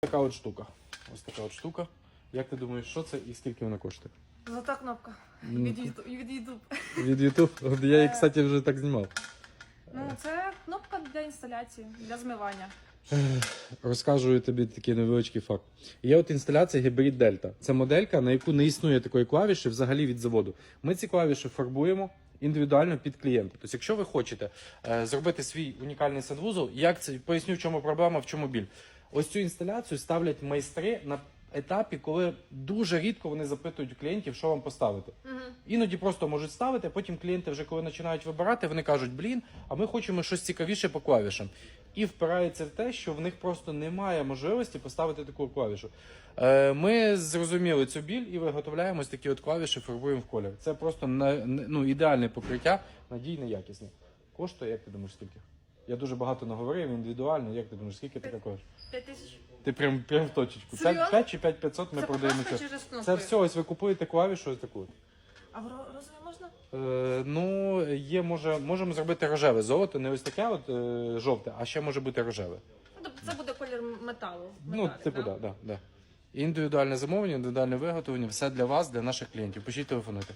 Така от штука. Ось така от штука. Як ти думаєш, що це і скільки вона коштує? Золота кнопка. Ну, Від Ютуб. Від Ютуб. Від Я її, кстати, вже так знімав. Ну, це кнопка для інсталяції, для змивання. Розкажу тобі такий невеличкий факт. Є от інсталяція гібрид Дельта. Це моделька, на яку не існує такої клавіші взагалі від заводу. Ми ці клавіші фарбуємо індивідуально під клієнта. Тобто, якщо ви хочете е, зробити свій унікальний садвузол, як це поясню, в чому проблема, в чому біль. Ось цю інсталяцію ставлять майстри на етапі, коли дуже рідко вони запитують клієнтів, що вам поставити. Угу. Іноді просто можуть ставити, а потім клієнти вже коли починають вибирати, вони кажуть, блін, а ми хочемо щось цікавіше по клавішам. І впирається в те, що в них просто немає можливості поставити таку клавішу. Е, Ми зрозуміли цю біль і виготовляємо ось такі от клавіші, фарбуємо в колір. Це просто на- ну, ідеальне покриття, надійне, якісне. Коштує, як ти думаєш, скільки? Я дуже багато наговорив індивідуально. Як ти думаєш, скільки? 5 тисяч. Ти прям, прям в точечку. Серйозно? 5 чи 5500 ми Це продаємо. це. через? Це все, ось ви купуєте клавішу ось таку. А в ро- розові можна? Е, ну, є, може, можемо зробити рожеве золото, не ось таке от, е, жовте, а ще може бути рожеве. Ну, тобто це буде колір металу. Ну, металік, типу, да, да, да. Індивідуальне замовлення, індивідуальне виготовлення, все для вас, для наших клієнтів. Пишіть телефонуйте.